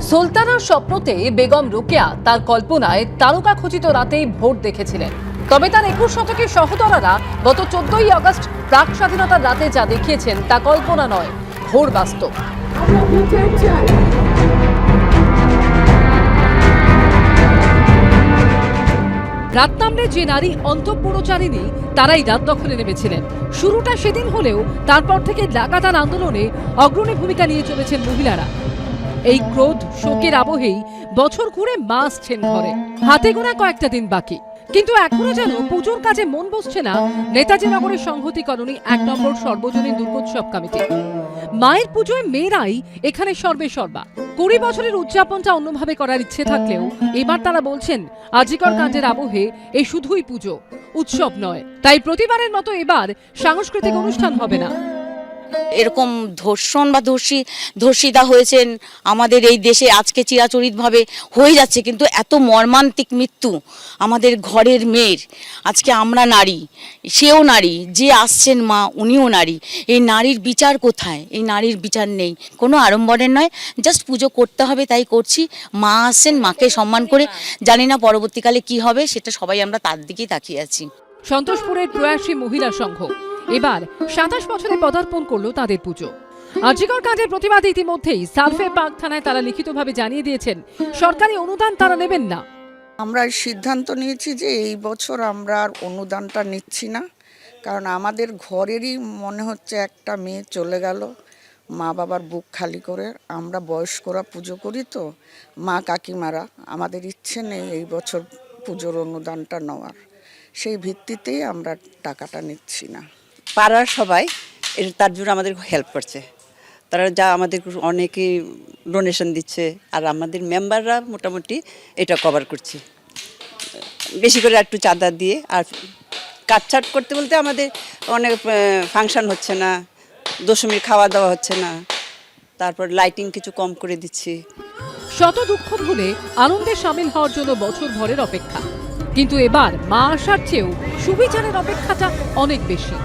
সুলতানার স্বপ্নতে বেগম রোকেয়া তার কল্পনায় তারকা খচিত রাতেই ভোট দেখেছিলেন। তবে তার একুশ শতকের সহদরারা গত চোদ্দই আগস্ট প্রাক স্বাধীনতার রাতে যা দেখিয়েছেন তা কল্পনা নয় ঘোর বাস্তব। রাত নামলে যে নারী অন্তঃপুরচারিণী, তারাই রাত দখলে নেমেছিলেন। শুরুটা সেদিন হলেও তারপর থেকে লাগাতার আন্দোলনে অগ্রণী ভূমিকা নিয়ে চলেছেন মহিলারা। এই ক্রোধ শোকের আবহেই বছর ঘুরে মা আসছেন ঘরে হাতে গোনা কয়েকটা দিন বাকি। কিন্তু এখনও যেন পুজোর কাজে মন বসছে না নেতাজি নগরের সংহতি কলোনি এক নম্বর সর্বজনীন দুর্গোৎসব কমিটি। মায়ের পুজোয় মেয়েরাই এখানে সর্বে সর্বা। কুড়ি বছরের উদযাপনটা অন্যভাবে করার ইচ্ছে থাকলেও এবার তারা বলছেন, আজিকর কাণ্ডের আবহে এ শুধুই পুজো, উৎসব নয়। তাই প্রতিবারের মতো এবার সাংস্কৃতিক অনুষ্ঠান হবে না। এরকম ধর্ষণ বা ধর্ষী, ধর্ষিতা হয়েছেন আমাদের এই দেশে আজকে চিরাচরিতভাবে হয়ে যাচ্ছে, কিন্তু এত মর্মান্তিক মৃত্যু আমাদের ঘরের মেয়ের। আজকে আমরা নারী, সেও নারী, যে আসছেন মা, উনিও নারী। এই নারীর বিচার কোথায়? এই নারীর বিচার নেই। কোনো আড়ম্বরের নয়, জাস্ট পুজো করতে হবে তাই করছি। মা আসছেন, মাকে সম্মান করে। জানি না পরবর্তীকালে কি হবে, সেটা সবাই আমরা তার দিকেই তাকিয়ে আছি। সন্তোষপুরের প্রয়াসী মহিলা সংঘ এবার সাতাশ বছরে পদার্পণ করল তাদের পুজো। আজিকর কাজের প্রতিবাদে ইতিমধ্যেই সালফে পার্ক থানায় তারা লিখিতভাবে জানিয়ে দিয়েছেন, সরকারি অনুদান তারা নেবেন না। আমরা সিদ্ধান্ত নিয়েছি যে এই বছর আমরা আর অনুদানটা নিচ্ছি না, কারণ আমাদের ঘরেরই মনে হচ্ছে একটা মেয়ে চলে গেল, মা বাবার বুক খালি করে। আমরা বয়স্করা পুজো করি তো, মা কাকিমারা, আমাদের ইচ্ছে নেই এই বছর পুজোর অনুদানটা নেওয়ার। সেই ভিত্তিতেই আমরা টাকাটা নিচ্ছি না। পাড়ার সবাই তার জন্য আমাদের হেল্প করছে। তারা যা আমাদের অনেকেই ডোনেশন দিচ্ছে, আর আমাদের মেম্বাররা মোটামুটি এটা কভার করছে। বেশি করে একটু চাঁদা দিয়ে, আর কাটছাট করতে বলতে আমাদের অনেক ফাংশন হচ্ছে না, দশমীর খাওয়া দাওয়া হচ্ছে না, তারপর লাইটিং কিছু কম করে দিচ্ছি। শত দুঃখ ভুলে আনন্দে সামিল হওয়ার জন্য বছর ভরের অপেক্ষা। কিন্তু এবার মা আসার চেয়েও সুবিচারের অপেক্ষাটা অনেক বেশি।